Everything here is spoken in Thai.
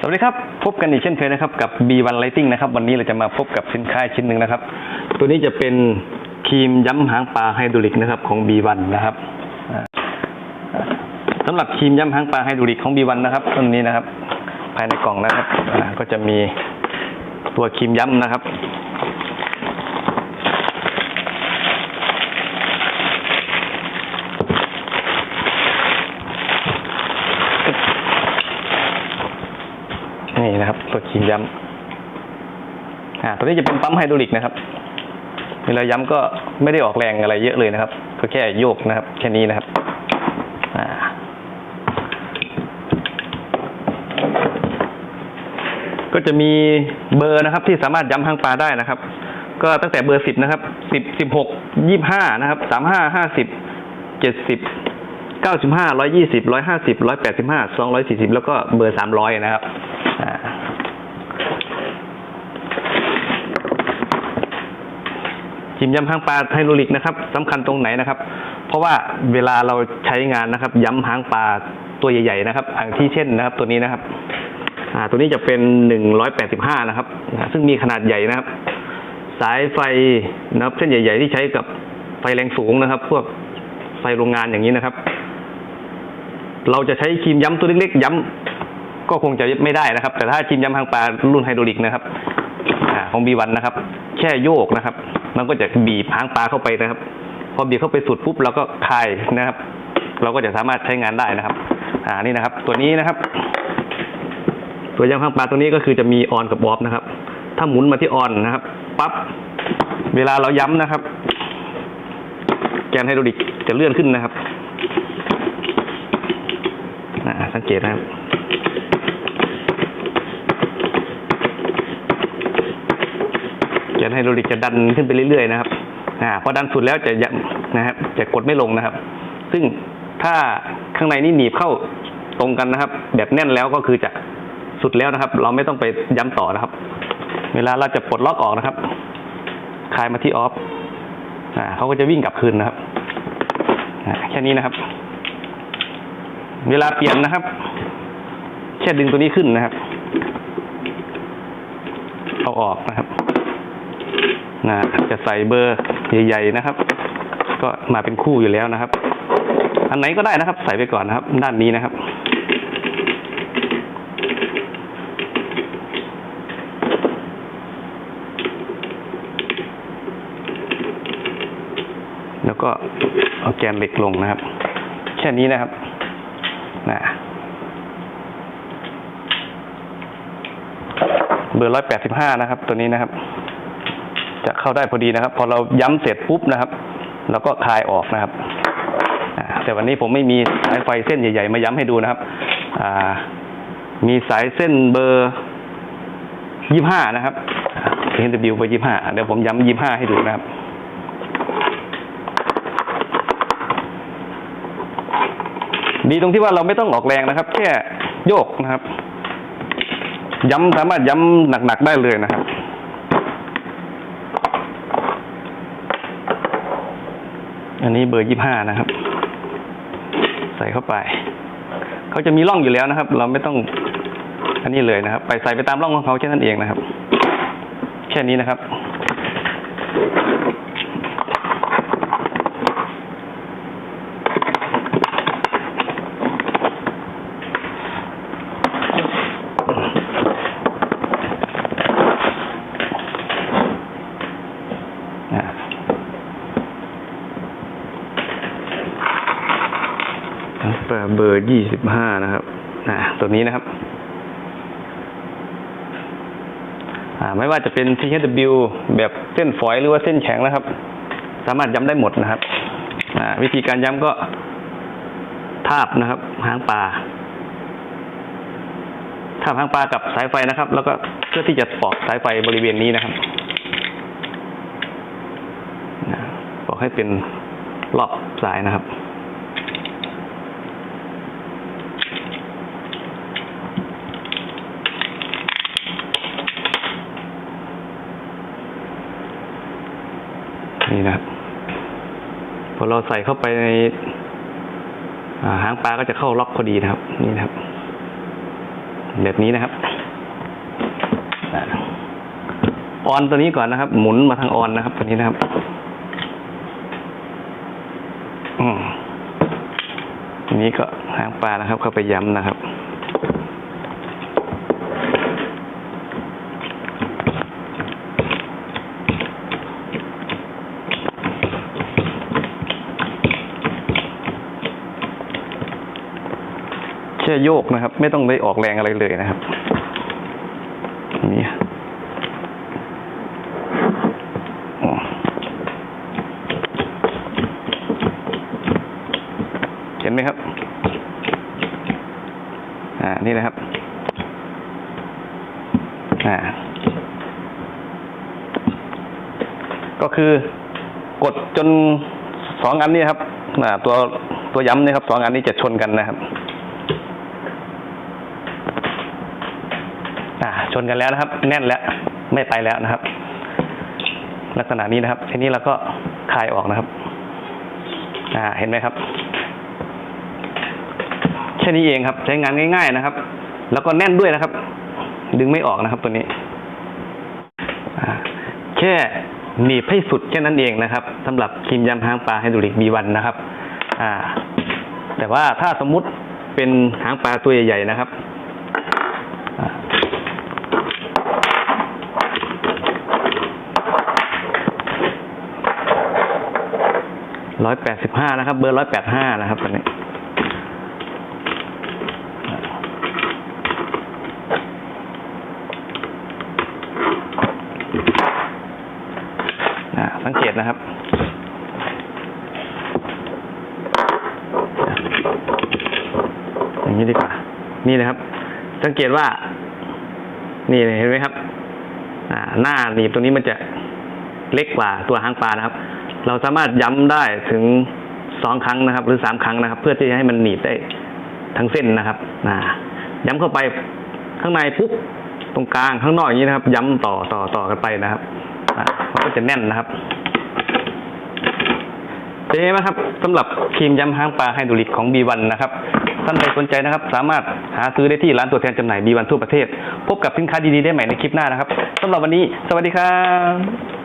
สวัสดีครับ พบกันอีกเช่นเคยนะครับกับ B1 Lighting นะครับ วันนี้เราจะมาพบกับสินค้าชิ้นหนึ่งนะครับ ตัวนี้จะเป็นครีมย้ำหางปลาไฮดรอลิกนะครับของ B1 นะครับอ่าสำหรับครีมย้ำหางปลาไฮดรอลิกของ B1 นะครับตัวนี้นะครับ ภายในกล่องนะครับก็จะมีตัวครีมย้ำนะครับ นี่นะครับ ตัวครีม ย้ำอ่าตัวนี้จะเป็นปั๊มไฮดรอลิกนะครับ เวลาย้ำก็ไม่ได้ออกแรงอะไรเยอะเลยนะครับ ก็แค่โยกนะครับ แค่นี้นะครับอ่าก็จะมีเบอร์นะครับ ที่สามารถย้ำทางปลาได้นะครับ ก็ตั้งแต่เบอร์สิบนะครับสิบสิบหกยี่ห้านะครับสามห้าห้าสิบเจ็ดสิบเก้าสิบห้าร้อยยี่สิบร้อยห้าสิบร้อยแปดสิบห้าสองร้อยสี่สิบแล้วก็เบอร์สามร้อยนะครับ อ่าจิมย้ำหางปลาไฮโดรลิกนะครับสำคัญตรงไหนนะครับ เพราะว่าเวลาเราใช้งานนะครับ ย้ำหางปลาตัวใหญ่ๆนะครับอย่างที่เช่นนะครับ ตัวนี้นะครับตัวนี้จะเป็นหนึ่งร้อยแปดสิบห้านะครับ ซึ่งมีขนาดใหญ่นะครับ สายไฟนะครับเส้นใหญ่ ๆ ที่ใช้กับไฟแรงสูงนะครับ พวกไฟโรงงานอย่างนี้นะครับ เราจะใช้ครีมย้ำตัวเล็กๆย้ำก็คงจะไม่ได้นะครับ แต่ถ้าครีมย้ำหางปลารุ่นไฮโดรลิกนะครับของบีวันนะครับ แค่โยกนะครับ มันก็จะบีบหางปลาเข้าไปนะครับ พอบีบเข้าไปสุดปุ๊บเราก็คลายนะครับ เราก็จะสามารถใช้งานได้นะครับ อ่านี่นะครับ ตัวนี้นะครับ ตัวย้ำหางปลาตัวนี้ก็คือจะมีออนกับออฟนะครับ ถ้าหมุนมาที่ออนนะครับปั๊บเวลาเราย้ำนะครับ แกนไฮดรอลิกจะเลื่อนขึ้นนะครับสังเกตนะครับ แก นไฮดรอลิกจะดันขึ้นไปเรื่อยๆนะครับอพอดันสุดแล้วจะยังนะครับจะกดไม่ลงนะครับ ซึ่งถ้าข้างในนี่หนีบเข้าตรงกันนะครับ แบบแน่นแล้วก็คือจะสุดแล้วนะครับ เราไม่ต้องไปย้ำต่อนะครับ เวลาเราจะปลดล็อกออกนะครับคลายมาที่ออฟเขาก็จะวิ่งกลับคืนนะครับแค่นี้นะครับ เวลาเปลี่ยนนะครับแค่ดึงตัวนี้ขึ้นนะครับ เอาออกนะครับ นะจะใส่เบอร์ใหญ่ๆนะครับ ก็มาเป็นคู่อยู่แล้วนะครับ อันไหนก็ได้นะครับ ใส่ไปก่อนนะครับ ด้านนี้นะครับแล้วก็เอาแกนเหล็กลงนะครับ แค่นี้นะครับนะเบอร์ร้อยแปดสิบห้านะครับ ตัวนี้นะครับ จะเข้าได้พอดีนะครับ พอเราย้ำเสร็จปุ๊บนะครับเราก็คลายออกนะครับ แต่วันนี้ผมไม่มีสายไฟเส้นใหญ่ ๆ มาย้ำให้ดูนะครับมีสายเส้นเบอร์ยี่ห้านะครับเอ็นบิวเบอร์ยี่ห้าเดี๋ยวผมย้ำยี่ห้าให้ดูนะครับดีตรงที่ว่าเราไม่ต้องออกแรงนะครับ แค่โยกนะครับ ย้ำสามารถย้ำหนักๆได้เลยนะครับ อันนี้เบอร์ยี่ห้านะครับ ใส่เข้าไป เขาจะมีร่องอยู่แล้วนะครับ เราไม่ต้องอันนี้เลยนะครับ ไปใส่ไปตามร่องของเขาแค่นั้นเองนะครับ แค่นี้นะครับ อ่า เบอร์ยี่สิบห้านะครับอ่าตัวนี้นะครับไม่ว่าจะเป็น THW แบบเส้นฝอยหรือว่าเส้นแข็งนะครับ สามารถย้ำได้หมดนะครับวิธีการย้ำก็ทาบนะครับหางปลาทาบหางปลากับสายไฟนะครับ แล้วก็เพื่อที่จะปอกสายไฟบริเวณนี้นะครับปอกให้เป็นรอบสายนะครับ นะพอเราใส่เข้าไปในหางปลาก็จะเข้าล็อกพอดีนะครับ นี่นะครับ แบบนี้นะครับออนตัวนี้ก่อนนะครับ หมุนมาทางออนนะครับ ตัวนี้นะครับอืมนี้ก็หางปลานะครับ เข้าไปย้ำนะครับ ค่โยกนะครับ ไม่ต้องได้ออกแรงอะไรเลยนะครับนี่เห็นไหมครับ อ่า นี่นะครับ อ่า ก็คือกดจนสองอันนี้ครับ อ่า ตัวตัวย้ำนี่ครับ สองอันนี้จะชนกันนะครับ อ่าชนกันแล้วนะครับ แน่นแล้วไม่ไปแล้วนะครับ ลักษณะนี้นะครับ ทีนี้เราก็คลายออกนะครับ อ่า เห็นไหมครับแค่นี้เองครับ ใช้งานง่าย ๆนะครับ แล้วก็แน่นด้วยนะครับ ดึงไม่ออกนะครับ ตัวนี้อแค่หนีบให้สุดแค่นั้นเองนะครับสำหรับครีมยำหางปลาไฮดรอลิกบีวันนะครับ อ่า แต่ว่าถ้าสมมุติเป็นหางปลาตัวใหญ่ๆนะครับ ร้อยแปดสิบห้านะครับ เบอร์ร้อยแปดห้านะครับตอนนี้สังเกตนะครับ อย่างนี้ดีกว่า นี่นะครับ สังเกตว่า นี่เห็นไหมครับหน้าหนีบตรงนี้มันจะเล็กกว่าตัวหางปลานะครับ เราสามารถย้ำได้ถึงสองครั้งนะครับ หรือสามครั้งนะครับ เพื่อที่จะให้มันหนีบได้ทั้งเส้นนะครับอ่าย้ำเข้าไปข้างในปุ๊บตรงกลางข้างนอกอย่างนี้นะครับ ย้ำต่อต่อต่อกันไปนะครับอ่ามันก็จะแน่นนะครับเป็นไงบ้างครับสำหรับครีมย้ำหางปลาไฮดรอลิกของ B1 นะครับท่านใดสนใจนะครับ สามารถหาซื้อได้ที่ร้านตัวแทนจำหน่าย B1 ทั่วประเทศ พบกับสินค้าดีๆได้ใหม่ในคลิปหน้านะครับสำหรับวันนี้ สวัสดีครับ